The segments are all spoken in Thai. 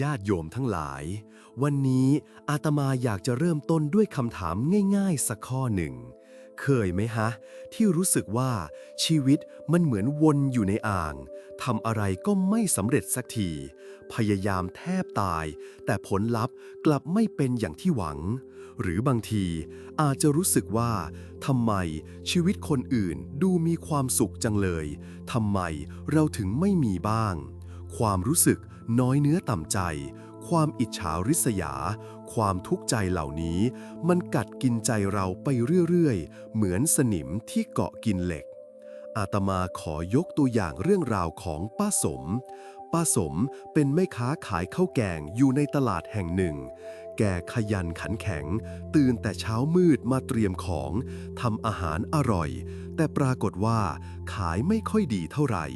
ญาติโยมทั้งหลาย วันนี้อาตมาอยากจะเริ่มต้นด้วยคำถามง่ายๆ สักข้อหนึ่ง เคยไหมฮะ ที่รู้สึกว่าชีวิตมันเหมือนวนอยู่ในอ่างทำอะไรก็ไม่สำเร็จสักที พยายามแทบตาย แต่ผลลัพธ์กลับไม่เป็นอย่างที่หวัง หรือบางทีอาจจะรู้สึกว่าทำไมชีวิตคนอื่นดูมีความสุขจังเลยทำไมเราถึงไม่มีบ้าง ความรู้สึกน้อยเนื้อต่ำใจ ความอิจฉาริษยา ความทุกข์ใจเหล่านี้ มันกัดกินใจเราไปเรื่อยๆ เหมือนสนิมที่เกาะกินเหล็ก อาตมาขอยกตัวอย่างเรื่องราวของป้าสม ป้าสมเป็นแม่ค้าขายข้าวแกงอยู่ในตลาดแห่งหนึ่ง แกขยันขันแข็ง ตื่นแต่เช้ามืดมาเตรียมของทำอาหารอร่อย แต่ปรากฏว่าขายไม่ค่อยดีเท่าไหร่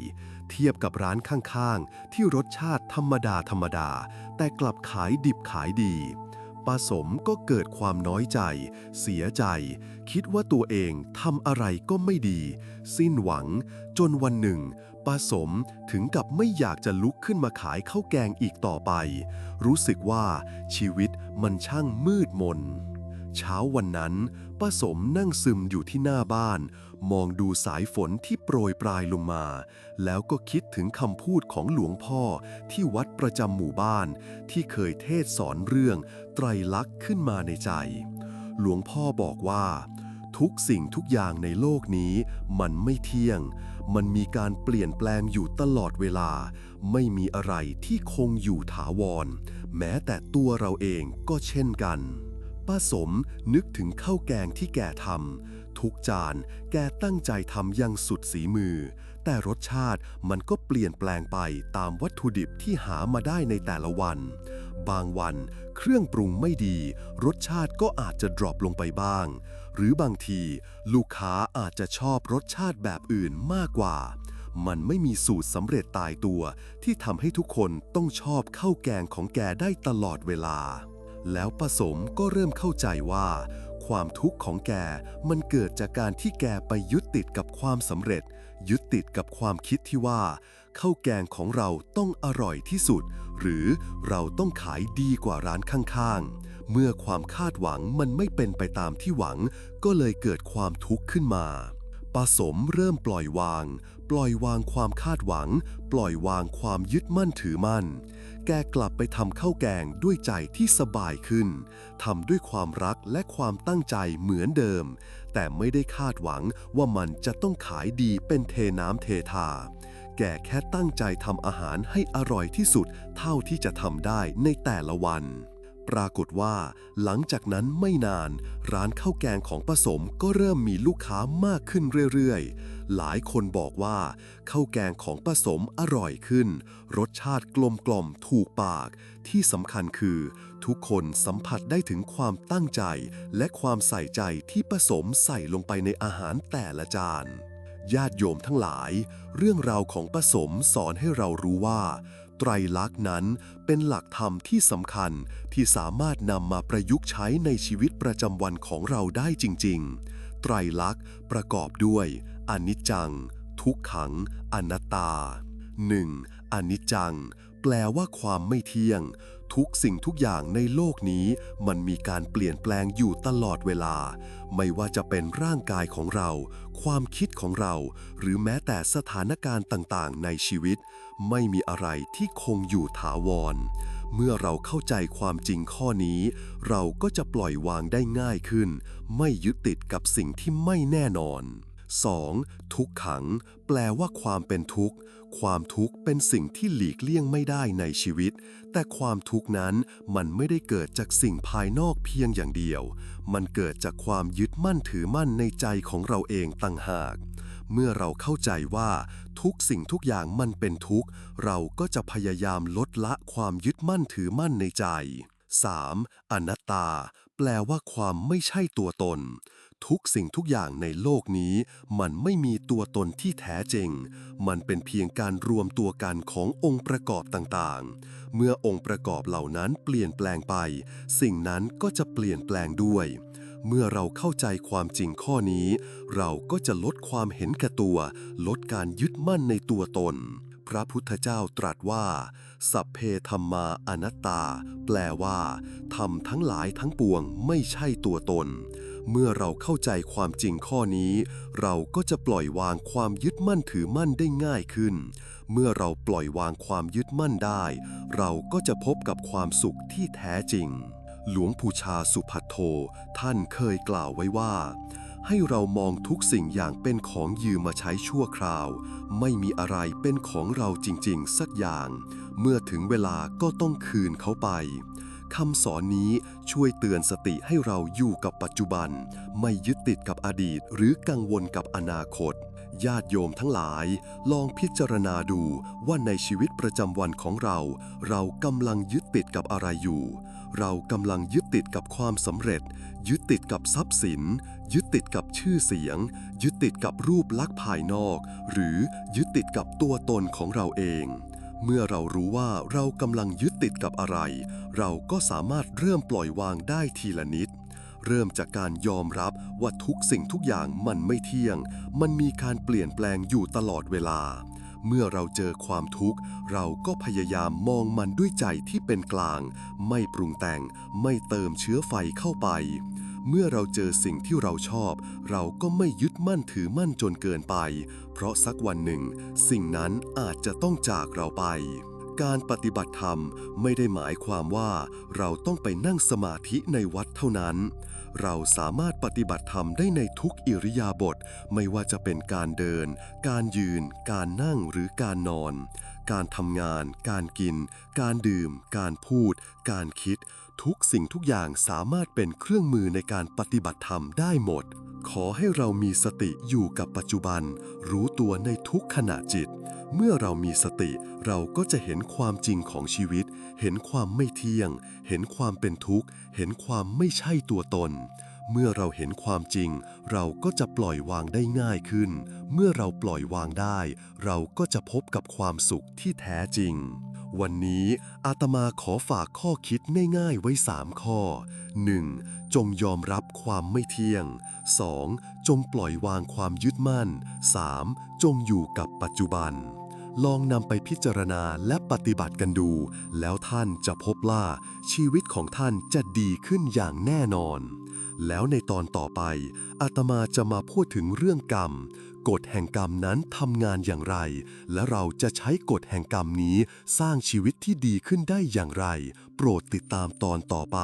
เทียบกับร้านข้างๆ ที่รสชาติธรรมดาธรรมดา แต่กลับขายดิบขายดีป้าสมก็เกิดความน้อยใจ เสียใจ คิดว่าตัวเองทำอะไรก็ไม่ดี สิ้นหวัง จนวันหนึ่งป้าสมถึงกับไม่อยากจะลุกขึ้นมาขายข้าวแกงอีกต่อไป รู้สึกว่าชีวิตมันช่างมืดมน เช้าวันนั้นป้าสมนั่งซึมอยู่ที่หน้าบ้าน มองดูสายฝนที่โปรยปลายลงมา แล้วก็คิดถึงคำพูดของหลวงพ่อที่วัดประจำหมู่บ้าน ที่เคยเทศสอนเรื่องไตรลักษณ์ขึ้นมาในใจ หลวงพ่อบอกว่า ทุกสิ่งทุกอย่างในโลกนี้ มันไม่เที่ยง มันมีการเปลี่ยนแปลงอยู่ตลอดเวลา ไม่มีอะไรที่คงอยู่ถาวร แม้แต่ตัวเราเองก็เช่นกัน ป้าสมนึกถึงข้าวแกงที่แกทำทุกจานแกตั้งใจทำอยังสุดสีมือ แต่รสชาติมันก็เปลี่ยนแปลงไปตามวัตถุดิบที่หามาได้ในแต่ละวัน บางวันเครื่องปรุงไม่ดี รสชาติก็อาจจะดรอปลงไปบ้าง หรือบางทีลูกค้าอาจจะชอบรสชาติแบบอื่นมากกว่า มันไม่มีสูตรสำเร็จตายตัว ที่ทำให้ทุกคนต้องชอบข้าวแกงของแกได้ตลอดเวลา แล้วปสมก็เริ่มเข้าใจว่า ความทุกข์ของแกมันเกิดจากการที่แกไปยึดติดกับความสำเร็จ ยึดติดกับความคิดที่ว่าข้าวแกงของเราต้องอร่อยที่สุด หรือเราต้องขายดีกว่าร้านข้างๆ เมื่อความคาดหวังมันไม่เป็นไปตามที่หวัง ก็เลยเกิดความทุกข์ขึ้นมา ปาสมเริ่มปล่อยวาง ปล่อยวางความคาดหวัง ปล่อยวางความยึดมั่นถือมั่น แกกลับไปทำข้าวแกงด้วยใจที่สบายขึ้น ทำด้วยความรักและความตั้งใจเหมือนเดิม แต่ไม่ได้คาดหวังว่ามันจะต้องขายดีเป็นเทน้ำเททา แกแค่ตั้งใจทำอาหารให้อร่อยที่สุด เท่าที่จะทำได้ในแต่ละวัน ปรากฏว่า หลังจากนั้นไม่นาน ร้านข้าวแกงของป้าสมก็เริ่มมีลูกค้ามากขึ้นเรื่อยๆ หลายคนบอกว่าข้าวแกงของป้าสมอร่อยขึ้น รสชาติกลมกล่อมถูกปาก ที่สำคัญคือ ทุกคนสัมผัสได้ถึงความตั้งใจ และความใส่ใจที่ป้าสมใส่ลงไปในอาหารแต่ละจานญาติโยมทั้งหลาย เรื่องราวของป้าสมสอนให้เรารู้ว่า ไตรลักษณ์นั้นเป็นหลักธรรมที่สำคัญที่สามารถนำมาประยุกต์ใช้ในชีวิตประจำวันของเราได้จริง ๆ ไตรลักษณ์ประกอบด้วย อนิจจัง ทุกขัง อนัตตา 1. อนิจจัง แปลว่าความไม่เที่ยง ทุกสิ่งทุกอย่างในโลกนี้ มันมีการเปลี่ยนแปลงอยู่ตลอดเวลา ไม่ว่าจะเป็นร่างกายของเรา ความคิดของเรา หรือแม้แต่สถานการณ์ต่างๆ ในชีวิต ไม่มีอะไรที่คงอยู่ถาวร เมื่อเราเข้าใจความจริงข้อนี้ เราก็จะปล่อยวางได้ง่ายขึ้น ไม่ยึดติดกับสิ่งที่ไม่แน่นอน 2. ทุกขัง แปลว่าความเป็นทุกข์ ความทุกข์เป็นสิ่งที่หลีกเลี่ยงไม่ได้ในชีวิต แต่ความทุกข์นั้นมันไม่ได้เกิดจากสิ่งภายนอกเพียงอย่างเดียว มันเกิดจากความยึดมั่นถือมั่นในใจของเราเองต่างหาก เมื่อเราเข้าใจว่าทุกสิ่งทุกอย่างมันเป็นทุกข์ เราก็จะพยายามลดละความยึดมั่นถือมั่นในใจ 3. อนัตตา แปลว่าความไม่ใช่ตัวตน ทุกสิ่งทุกอย่างในโลกนี้ มันไม่มีตัวตนที่แท้จริง มันเป็นเพียงการรวมตัวกันขององค์ประกอบต่างๆ เมื่อองค์ประกอบเหล่านั้นเปลี่ยนแปลงไป สิ่งนั้นก็จะเปลี่ยนแปลงด้วย เมื่อเราเข้าใจความจริงข้อนี้ เราก็จะลดความเห็นแก่ตัว ลดการยึดมั่นในตัวตนพพระพุทธเจ้าตรัสว่า สัพเพธรรมาอนัตตา แปลว่าธรรมทั้งหลายทั้งปวงไม่ใช่ตัวตน เมื่อเราเข้าใจความจริงข้อนี้ เราก็จะปล่อยวางความยึดมั่นถือมั่นได้ง่ายขึ้น เมื่อเราปล่อยวางความยึดมั่นได้ เราก็จะพบกับความสุขที่แท้จริง หลวงปู่ชาสุพัทโท ท่านเคยกล่าวไว้ว่า ให้เรามองทุกสิ่งอย่างเป็นของยืมมาใช้ชั่วคราว ไม่มีอะไรเป็นของเราจริง ๆ สักอย่าง เมื่อถึงเวลาก็ต้องคืนเขาไป คำสอนนี้ช่วยเตือนสติให้เราอยู่กับปัจจุบัน ไม่ยึดติดกับอดีต หรือกังวลกับอนาคต ญาติโยมทั้งหลาย ลองพิจารณาดูว่าในชีวิตประจำวันของเรา เรากำลังยึดติดกับอะไรอยู่ เรากำลังยึดติดกับความสำเร็จ ยึดติดกับทรัพย์สิน ยึดติดกับชื่อเสียง ยึดติดกับรูปลักษณ์ภายนอก หรือยึดติดกับตัวตนของเราเอง เมื่อเรารู้ว่าเรากำลังยึดติดกับอะไร เราก็สามารถเริ่มปล่อยวางได้ทีละนิด เริ่มจากการยอมรับว่าทุกสิ่งทุกอย่างมันไม่เที่ยง มันมีการเปลี่ยนแปลงอยู่ตลอดเวลา เมื่อเราเจอความทุกข์ เราก็พยายามมองมันด้วยใจที่เป็นกลาง ไม่ปรุงแต่ง ไม่เติมเชื้อไฟเข้าไป เมื่อเราเจอสิ่งที่เราชอบ เราก็ไม่ยึดมั่นถือมั่นจนเกินไป เพราะสักวันหนึ่ง สิ่งนั้นอาจจะต้องจากเราไป การปฏิบัติธรรมไม่ได้หมายความว่าเราต้องไปนั่งสมาธิในวัดเท่านั้น เราสามารถปฏิบัติธรรมได้ในทุกอิริยาบถไม่ว่าจะเป็นการเดิน การยืน การนั่งหรือการนอนการทำงาน การกิน การดื่ม การพูด การคิด ทุกสิ่งทุกอย่างสามารถเป็นเครื่องมือในการปฏิบัติธรรมได้หมด ขอให้เรามีสติอยู่กับปัจจุบัน รู้ตัวในทุกขณะจิต เมื่อเรามีสติ เราก็จะเห็นความจริงของชีวิต เห็นความไม่เที่ยง เห็นความเป็นทุกข์ เห็นความไม่ใช่ตัวตน เมื่อเราเห็นความจริง เราก็จะปล่อยวางได้ง่ายขึ้น เมื่อเราปล่อยวางได้ เราก็จะพบกับความสุขที่แท้จริง วันนี้อาตมาขอฝากข้อคิดง่ายๆไว้ 3 ข้อ 1. จงยอมรับความไม่เที่ยง 2. จงปล่อยวางความยึดมั่น 3. จงอยู่กับปัจจุบัน ลองนำไปพิจารณาและปฏิบัติกันดู แล้วท่านจะพบว่าชีวิตของท่านจะดีขึ้นอย่างแน่นอน แล้วในตอนต่อไปอาตมาจะมาพูดถึงเรื่องกรรม กฎแห่งกรรมนั้นทำงานอย่างไร และเราจะใช้กฎแห่งกรรมนี้สร้างชีวิตที่ดีขึ้นได้อย่างไร โปรดติดตามตอนต่อไป